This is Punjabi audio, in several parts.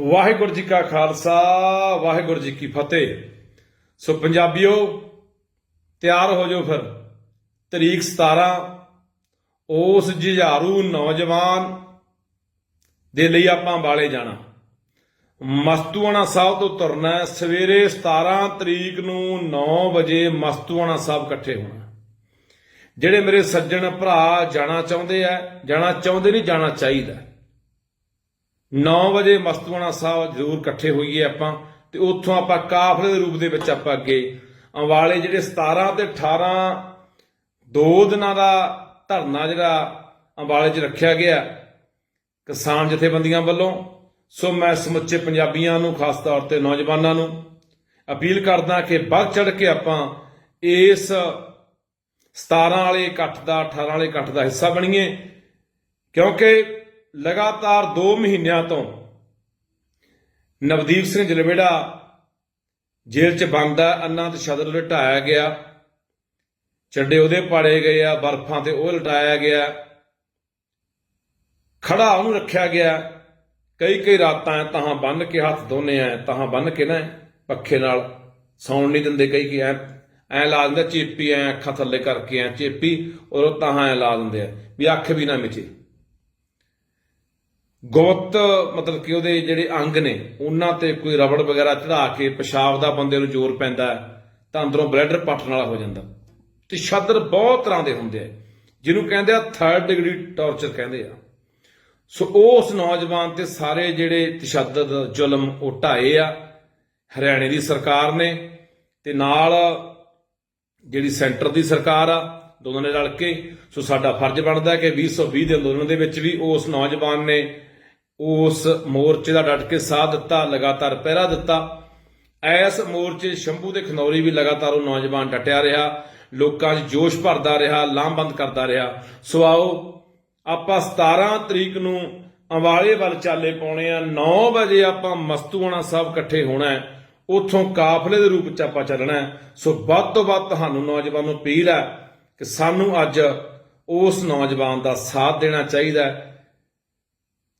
ਵਾਹਿਗੁਰੂ ਜੀ ਕਾ ਖਾਲਸਾ, ਵਾਹਿਗੁਰੂ ਜੀ ਕੀ ਫਤਿਹ। ਸੋ ਪੰਜਾਬੀਓ, ਤਿਆਰ ਹੋ ਜਾਓ ਫਿਰ। ਤਰੀਕ 17 ਉਸ ਜੁਝਾਰੂ ਨੌਜਵਾਨ ਦੇ ਲਈ ਆਪਾਂ ਬਾਲੇ ਜਾਣਾ। ਮਸਤੂਆਣਾ ਸਾਹਿਬ ਤੋਂ ਤੁਰਨਾ ਸਵੇਰੇ 17 ਤਰੀਕ ਨੂੰ 9 ਵਜੇ ਮਸਤੂਆਣਾ ਸਾਹਿਬ ਇਕੱਠੇ ਹੋਣਾ ਜਿਹੜੇ ਮੇਰੇ ਸੱਜਣ ਭਰਾ ਜਾਣਾ ਚਾਹੁੰਦੇ ਆ, ਜਾਣਾ ਚਾਹੁੰਦੇ ਨਹੀਂ, ਜਾਣਾ ਚਾਹੀਦਾ 9 ਵਜੇ ਮਸਤੂਆਣਾ ਸਾਹਿਬ ਜ਼ਰੂਰ ਇਕੱਠੇ ਹੋਈਏ ਆਪਾਂ ਤੇ ਉੱਥੋਂ ਆਪਾਂ ਕਾਫਲੇ ਦੇ ਰੂਪ ਦੇ ਵਿੱਚ ਆਪਾਂ ਅੱਗੇ ਅੰਵਾਲੇ ਜਿਹੜੇ 17 ਤੇ 18 ਦੋ ਦਿਨਾਂ ਦਾ ਧਰਨਾ ਜਿਹੜਾ ਅੰਬਾਲੇ 'ਚ ਰੱਖਿਆ ਗਿਆ, ਕਿਸਾਨ ਜਥੇਬੰਦੀਆਂ ਵੱਲੋਂ, ਸੋ ਮੈਂ ਸਮੁੱਚੇ ਪੰਜਾਬੀਆਂ ਨੂੰ, ਖਾਸ ਤੌਰ ਤੇ ਨੌਜਵਾਨਾਂ ਨੂੰ ਅਪੀਲ ਕਰਦਾ ਕਿ ਵੱਧ ਚੜ ਕੇ ਆਪਾਂ ਇਸ 17 ਵਾਲੇ ਇਕੱਠ ਦਾ 18 ਵਾਲੇ ਇਕੱਠ ਦਾ ਹਿੱਸਾ ਬਣੀਏ, ਕਿਉਂਕਿ ਲਗਾਤਾਰ 2 ਮਹੀਨਿਆਂ ਤੋਂ ਨਵਦੀਪ ਸਿੰਘ ਜਲਵੇੜਾ ਜੇਲ੍ਹ 'ਚ ਬੰਦ ਹੈ ਅੰਨਾ ਤੇ ਸ਼ਦਰ ਲਟਾਇਆ ਗਿਆ। ਚੱਡੇ ਉਹਦੇ ਪਾੜੇ ਗਏ ਆ, ਬਰਫਾਂ ਤੇ ਉਹ ਲਟਾਇਆ ਗਿਆ। ਖੜਾ ਉਹਨੂੰ ਰੱਖਿਆ ਗਿਆ। ਕਈ ਕਈ ਰਾਤਾਂ ਐ ਤਾਹਾਂ ਬੰਨ ਕੇ ਹੱਥ ਦੋਨੇ ਆ ਤਾਹਾਂ ਬੰਨ ਕੇ ਨਾ ਪੱਖੇ ਨਾਲ ਸੌਣ ਨਹੀਂ ਦਿੰਦੇ ਕਈ ਕਿ ਐ ਐ ਲਾ ਦਿੰਦੇ ਚੇਪੀ ਐ ਅੱਖਾਂ ਥੱਲੇ ਕਰਕੇ ਐ, ਚੇਪੀ ਔਰ ਉਹ ਤਾਹਾਂ ਐ ਲਾ ਦਿੰਦੇ ਆ, ਵੀ ਅੱਖ ਵੀ ਨਾ ਮਿਚੇ ਗੁਪਤ ਮਤਲਬ ਕਿ ਉਹਦੇ ਜਿਹੜੇ ਅੰਗ ਨੇ, ਉਹਨਾਂ ਤੇ ਕੋਈ ਰਬੜ ਵਗੈਰਾ ਚੜਾ ਕੇ ਪਿਸ਼ਾਬ ਦਾ ਬੰਦੇ ਨੂੰ ਜ਼ੋਰ ਪੈਂਦਾ ਤਾਂ ਅੰਦਰੋਂ ਬਲੱਡਰ ਪੱਟਣ ਵਾਲਾ ਹੋ ਜਾਂਦਾ। ਤੇ ਸ਼ਾਦਰ ਬਹੁਤ ਤਰ੍ਹਾਂ ਦੇ ਹੁੰਦੇ ਆ। ਜਿਹਨੂੰ ਕਹਿੰਦੇ ਆ ਥਰਡ ਡਿਗਰੀ ਟਾਰਚਰ ਕਹਿੰਦੇ ਆ। ਸੋ ਉਹ ਉਸ ਨੌਜਵਾਨ ਤੇ ਸਾਰੇ ਜਿਹੜੇ ਤਸ਼ੱਦਦ ਜ਼ੁਲਮ ਉਹ ਢਾਏ ਆ। ਹਰਿਆਣੇ ਦੀ ਸਰਕਾਰ ਨੇ ਤੇ ਨਾਲ ਜਿਹੜੀ ਸੈਂਟਰ ਦੀ ਸਰਕਾਰ ਆ, ਦੋਨਾਂ ਨੇ ਰਲ ਕੇ। ਸੋ ਸਾਡਾ ਫਰਜ਼ ਬਣਦਾ ਹੈ ਕਿ 2020 ਦੇ ਅੰਦੋਲਨ ਦੇ ਵਿੱਚ ਵੀ ਉਸ ਨੌਜਵਾਨ ਨੇ ਉਸ ਮੋਰਚੇ ਦਾ ਡਟ ਕੇ ਸਾਥ ਦਿੱਤਾ, ਲਗਾਤਾਰ ਪਹਿਰਾ ਦਿੱਤਾ। ਐਸ ਮੋਰਚੇ ਸ਼ੰਭੂ ਦੇ ਖਨੌਰੀ ਵੀ ਲਗਾਤਾਰ ਉਹ ਨੌਜਵਾਨ ਡਟਿਆ ਰਿਹਾ। ਲੋਕਾਂ 'ਚ ਜੋਸ਼ ਭਰਦਾ ਰਿਹਾ ਲਾਮਬੰਦ ਕਰਦਾ ਰਿਹਾ। ਸੋ ਆਓ, ਆਪਾਂ 17 ਤਰੀਕ ਨੂੰ ਅੰਵਾਲੇ ਵੱਲ ਚਾਲੇ ਪਾਉਣੇ ਆ। 9 ਵਜੇ ਆਪਾਂ ਮਸਤੂਆਣਾ ਸਾਹਿਬ ਇਕੱਠੇ ਹੋਣਾ ਹੈ। ਉੱਥੋਂ ਕਾਫਲੇ ਦੇ ਰੂਪ ਚ ਆਪਾਂ ਚੱਲਣਾ ਸੋ ਵੱਧ ਤੋਂ ਵੱਧ ਤੁਹਾਨੂੰ ਨੌਜਵਾਨ ਨੂੰ ਅਪੀਲ ਹੈ ਕਿ ਸਾਨੂੰ ਅੱਜ ਉਸ ਨੌਜਵਾਨ ਦਾ ਸਾਥ ਦੇਣਾ ਚਾਹੀਦਾ ਹੈ।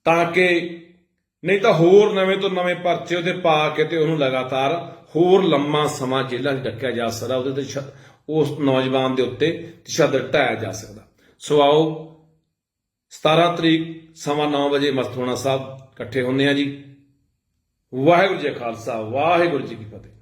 ਤਾਂ ਕਿ ਨਹੀਂ ਤਾਂ ਹੋਰ ਨਵੇਂ ਤੋਂ ਨਵੇਂ ਪਰਚੇ ਉਹਦੇ ਪਾ ਕੇ ਤੇ ਉਹਨੂੰ ਲਗਾਤਾਰ ਹੋਰ ਲੰਮਾ ਸਮਾਂ ਜੇਲ੍ਹਾਂ 'ਚ ਡੱਕਿਆ ਜਾ ਸਕਦਾ, ਉਹਦੇ ਤੇ ਸ਼- ਉਸ ਨੌਜਵਾਨ ਦੇ ਉੱਤੇ ਤਸ਼ੱਦਦ ਢਾਇਆ ਜਾ ਸਕਦਾ। ਸੋ ਆਓ 17 ਤਰੀਕ ਸਵਾ 9 ਵਜੇ ਮਸਤੂਆਣਾ ਸਾਹਿਬ ਇਕੱਠੇ ਹੁੰਦੇ ਆ ਜੀ। ਵਾਹਿਗੁਰੂ ਜੀ ਖਾਲਸਾ, ਵਾਹਿਗੁਰੂ ਜੀ ਕੀ ਫਤਿਹ।